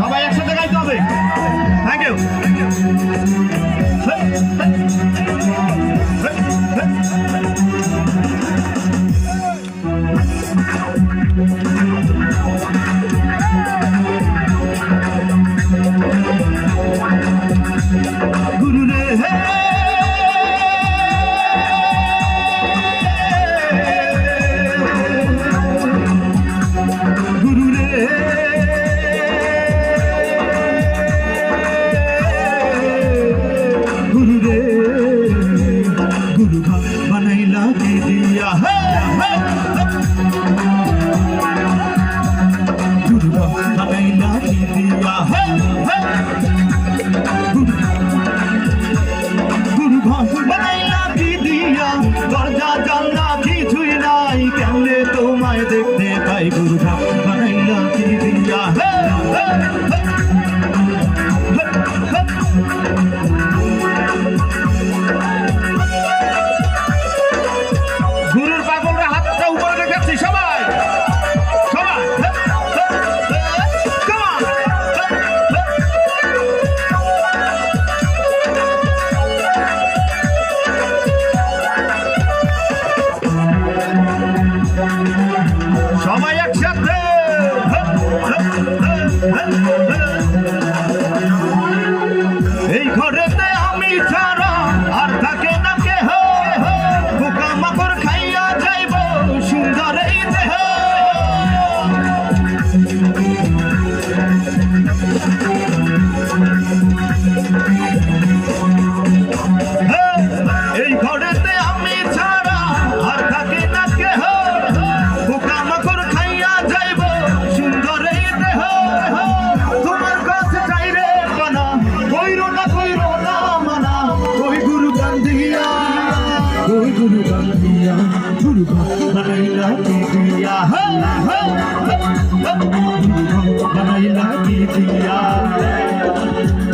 সবাই একসাথে গাইতে হবে। থ্যাংক ইউ গুরু দিয়া হে, হে,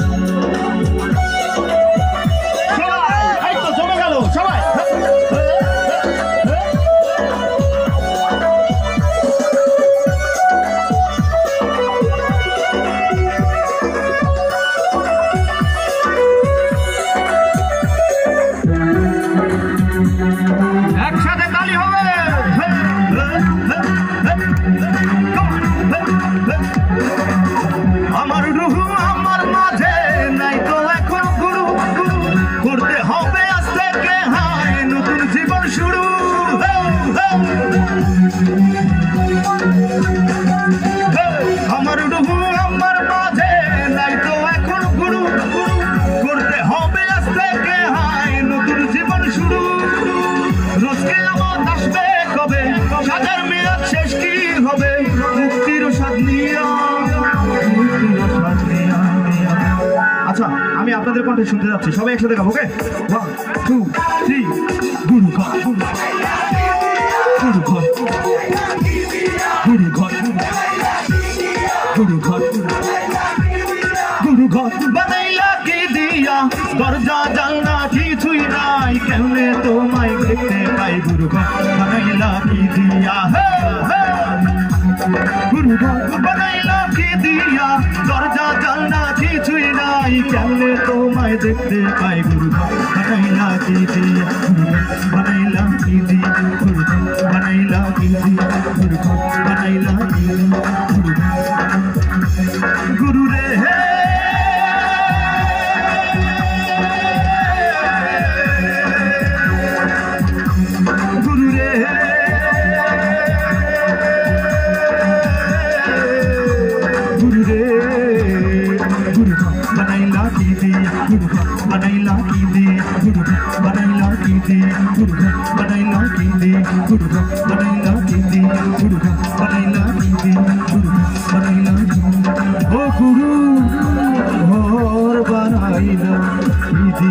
মাঝে নাই তো এখন গুরু গুরু। করতে হবে আজ থেকে হায় নতুন জীবন শুরু। আচ্ছা আমি আপনাদের কণ্ঠে শুনতে যাচ্ছি। সবাই একসাথে গাবো ওকে ওয়ান টু থ্রি গুরু ঘর গুরু ঘর, গুরু নাই দেখতে পাই গুরু ঘর। দিয়া, দরজা জানা কিছুই নাই। কেমনে তোমায় দেখতে পাই গুরু? বানাইলা কি দিয়া গুরু? বানাইলা কি দিয়া বানাইলা কি দিয়া বানাইলা কি দিয়া Hindi, Kuruga, Oh Guru, Hor Banaila, Hindi,